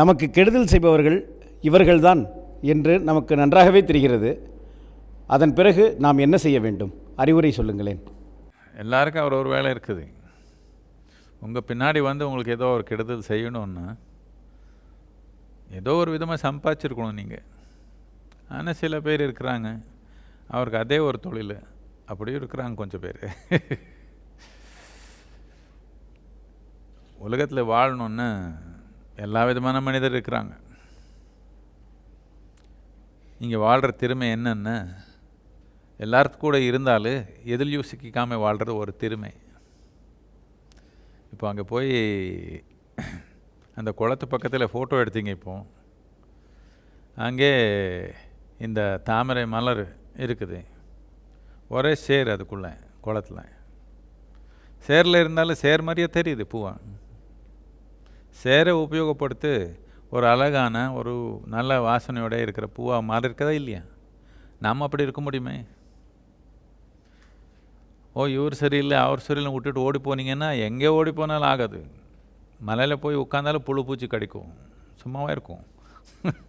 நமக்கு கெடுதல் செய்பவர்கள் இவர்கள்தான் என்று நமக்கு நன்றாகவே தெரிகிறது. அதன் பிறகு நாம் என்ன செய்ய வேண்டும்? அறிவுரை சொல்லுங்களேன். எல்லாருக்கும் அவர் ஒரு வேலை இருக்குது. உங்கள் பின்னாடி வந்து உங்களுக்கு ஏதோ ஒரு கெடுதல் செய்யணும்னா ஏதோ ஒரு விதமாக சம்பாதிச்சிருக்கணும் நீங்கள் ஆனால் சில பேர் இருக்கிறாங்க. அவருக்கு அதே ஒரு தொழில். அப்படியும் இருக்கிறாங்க கொஞ்சம் பேர். உலகத்தில் வாழணுன்னா எல்லா விதமான மனிதர் இருக்கிறாங்க. இங்கே வாழ்கிற திறமை என்னென்ன? எல்லாத்துக்கும் கூட இருந்தாலும் எதில் யோசிக்காமல் வாழ்கிறது ஒரு திறமை. இப்போ அங்கே போய் அந்த குளத்து பக்கத்தில் ஃபோட்டோ எடுத்தீங்க இப்போ. அங்கே இந்த தாமரை மலர் இருக்குது. ஒரே சேர் அதுக்குள்ளே குளத்தில். சேரில் இருந்தாலும் சேர் மாதிரியே தெரியுது பூவான் சேரை உபயோகப்படுத்து ஒரு அழகான ஒரு நல்ல வாசனையோட இருக்கிற பூவாக மாறி இருக்கதா இல்லையா? நம்ம அப்படி இருக்க முடியுமே? ஓ இவர் சரியில்லை அவர் சரியில்லை விட்டுட்டு ஓடி போனீங்கன்னா எங்கே ஓடி போனாலும் ஆகாது. மலையில் போய் உட்காந்தாலும் புழு பூச்சி கிடைக்கும். சும்மாவாக இருக்கும்.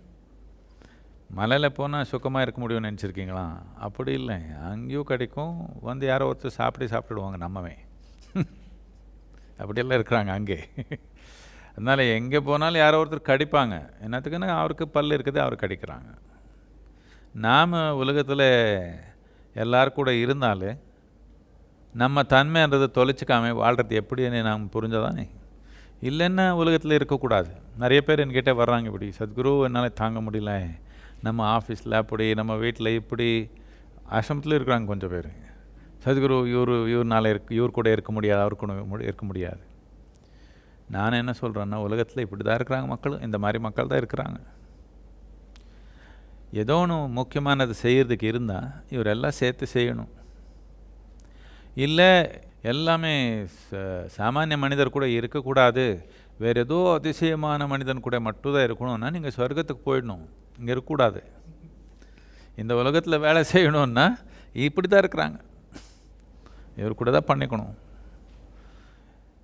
மலையில் போனால் சுக்கமாக இருக்க முடியும்னு நினச்சிருக்கீங்களா? அப்படி இல்லை. அங்கேயும் கிடைக்கும். வந்து யாரோ ஒருத்தர் சாப்பிட்டு சாப்பிட்டுடுவாங்க நம்மவே. அப்படியெல்லாம் இருக்கிறாங்க அங்கே. அதனால் எங்கே போனாலும் யாரோ ஒருத்தர் கடிப்பாங்க. என்னத்துக்குன்னா அவருக்கு பல் இருக்குது அவர் கடிக்கிறாங்க. நாம் உலகத்தில் எல்லாரும் கூட இருந்தாலும் நம்ம தன்மைன்றது தொலைச்சிக்காம வாழ்கிறது எப்படின்னு நாம் புரிஞ்சதானே? இல்லைன்னா உலகத்தில் இருக்கக்கூடாது. நிறைய பேர் என்கிட்ட வர்றாங்க இப்படி சத்குரு என்னால் தாங்க முடியல. நம்ம ஆஃபீஸில் அப்படி நம்ம வீட்டில் இப்படி. ஆசிரமத்தில் இருக்கிறாங்க கொஞ்சம் பேர். சத்குரு இவர் இவர்னால இருக்க இவர் கூட இருக்க முடியாது அவர் கூட மு- இருக்க முடியாது. நான் என்ன சொல்கிறேன்னா உலகத்தில் இப்படி தான் இருக்கிறாங்க மக்களும் இந்த மாதிரி மக்கள் தான் இருக்கிறாங்க. ஏதோ ஒன்று முக்கியமானது செய்கிறதுக்கு இருந்தால் இவர் எல்லாம் சேர்த்து செய்யணும். இல்லை எல்லாமே ச- சாமானிய மனிதர் கூட இருக்கக்கூடாது. வேறு ஏதோ அதிசயமான மனிதன் கூட மட்டும்தான் இருக்கணும்னா நீங்கள் சொர்க்கத்துக்கு போயிடணும். இங்கே இருக்கக்கூடாது. இந்த உலகத்தில் வேலை செய்யணும்னா இப்படி தான் இருக்கிறாங்க. இவர் கூட தான் பண்ணிக்கணும்.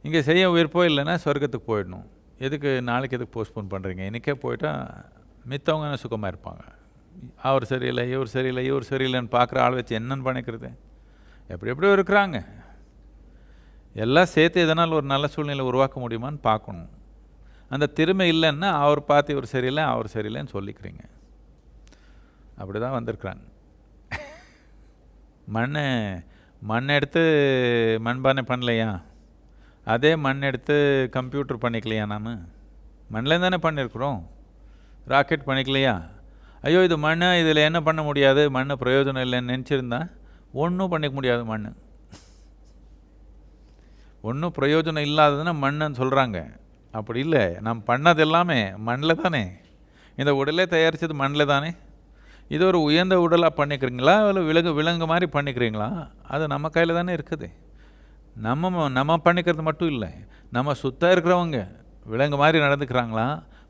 இங்கே செய்ய விருப்பம் இல்லைன்னா சொர்க்கத்துக்கு போயிடணும். எதுக்கு நாளைக்கு எதுக்கு போஸ்ட்போன் பண்ணுறீங்க இன்றைக்கே போயிட்டா மித்தவங்க சுகமாக இருப்பாங்க? அவர் சரியில்லை இவர் சரியில்லை இவர் சரியில்லைன்னு பார்க்குற ஆள் வச்சு என்னன்னு பண்ணிக்கிறது? எப்படி எப்படியோ இருக்கிறாங்க. எல்லாம் சேர்த்து எதனால் ஒரு நல்ல சூழ்நிலை உருவாக்க முடியுமான்னு பார்க்கணும். அந்த திறமை இல்லைன்னா அவர் பார்த்து இவர் சரியில்லை அவர் சரியில்லைன்னு சொல்லிக்கிறீங்க. அப்படி தான் வந்திருக்கிறாங்க. மண் மண் எடுத்து மண்பானை பண்ணலையா? அதே மண் எடுத்து கம்ப்யூட்டர் பண்ணிக்கலையா நாம்? மண்ணில் தானே பண்ணியிருக்கிறோம் ராக்கெட் பண்ணிக்கலையா? ஐயோ இது மண் இதில் என்ன பண்ண முடியாது? மண் பிரயோஜனம் இல்லைன்னு நினச்சிருந்தா ஒன்றும் பண்ணிக்க முடியாது மண் ஒன்றும் பிரயோஜனம் இல்லாததுன்னா மண்ணுன்னு சொல்கிறாங்க அப்படி இல்லை. நாம் பண்ணது எல்லாமே மண்ணில் தானே. இந்த உடலே தயாரித்தது மண்ணில் தானே. இது ஒரு உயர்ந்த உடலாக பண்ணிக்கிறீங்களா? இல்லை விலங்கு விலங்கு மாதிரி பண்ணிக்கிறீங்களா? அது நம்ம கையில் தானே இருக்குது. நம்ம நம்ம பண்ணிக்கிறது மட்டும் இல்லை. நம்ம சுத்தம் இருக்கிறவங்க விலங்கு மாதிரி நடந்துக்கிறாங்களா?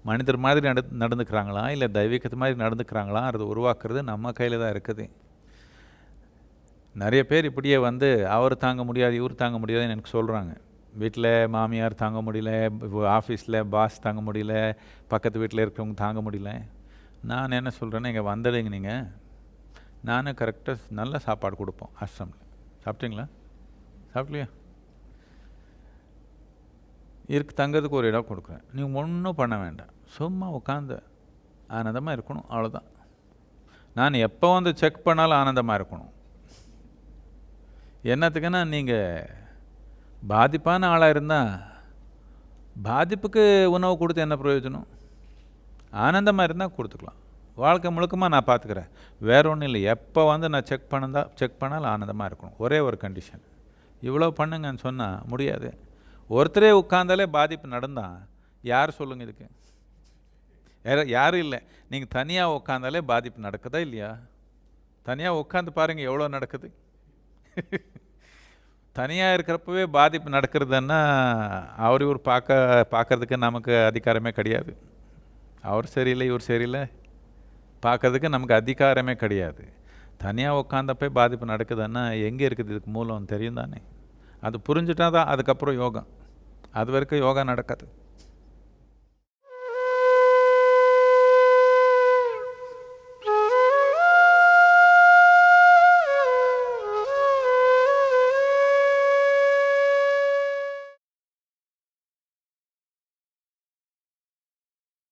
மனிதர் மாதிரி நட நடந்துக்கிறாங்களா? இல்லை தெய்வீகத்து மாதிரி நடந்துக்கிறாங்களா? அதை உருவாக்குறது நம்ம கையில் தான் இருக்குது. நிறைய பேர் இப்படியே வந்து அவர் தாங்க முடியாது இவர் தாங்க முடியாதுன்னு எனக்கு சொல்கிறாங்க வீட்டில் மாமியார் தாங்க முடியல ஆஃபீஸில் பாஸ் தாங்க முடியல பக்கத்து வீட்டில் இருக்கிறவங்க தாங்க முடியல. நான் என்ன சொல்கிறேன்னா இங்கே வந்துடுங்க நீங்கள் நானும் கரெக்டாக நல்ல சாப்பாடு கொடுப்போம் ஆசிரமில் சாப்பிட்டீங்களா? சாப்பிட்லையா? இருக்கு தங்கிறதுக்கு ஒரு இடம் கொடுக்குறேன். நீங்கள் ஒன்றும் பண்ண வேண்டாம். சும்மா உட்காந்து ஆனந்தமாக இருக்கணும் அவ்வளோதான் நான் எப்போ வந்து செக் பண்ணாலும் ஆனந்தமாக இருக்கணும். என்னத்துக்குன்னா நீங்கள் பாதிப்பான ஆளாக இருந்தால் பாதிப்புக்கு உணவு கொடுத்து என்ன பிரயோஜனம்? ஆனந்தமாக இருந்தால் கொடுத்துக்கலாம். வாழ்க்கை முழுக்கமாக நான் பார்த்துக்கிறேன். வேற ஒன்றும் இல்லை. எப்போ வந்து நான் செக் பண்ணதா செக் பண்ணாலும் ஆனந்தமாக இருக்கணும். ஒரே ஒரு கண்டிஷன் இவ்வளோ பண்ணுங்கன்னு சொன்னால் முடியாது. ஒருத்தரே உட்காந்தாலே பாதிப்பு நடந்தால் யார் சொல்லுங்க இதுக்கு? யார யாரும் இல்லை. நீங்கள் தனியாக உட்காந்தாலே பாதிப்பு நடக்குதா இல்லையா? தனியாக உட்காந்து பாருங்கள் எவ்வளோ நடக்குது. தனியாக இருக்கிறப்பவே பாதிப்பு நடக்கிறதுன்னா அவர் இவர் பார்க்க பார்க்கறதுக்கு நமக்கு அதிகாரமே கிடையாது. அவர் சரியில்லை இவர் சரியில்லை. பார்க்கறதுக்கு நமக்கு அதிகாரமே கிடையாது. தனியாக உட்காந்தப்பே பாதிப்பு நடக்குதுன்னா எங்கே இருக்குது இதுக்கு மூலம் தெரியும் தானே அது புரிஞ்சுட்டா தான் அதுக்கப்புறம் யோகம். அது வரைக்கும் யோகா நடக்காது.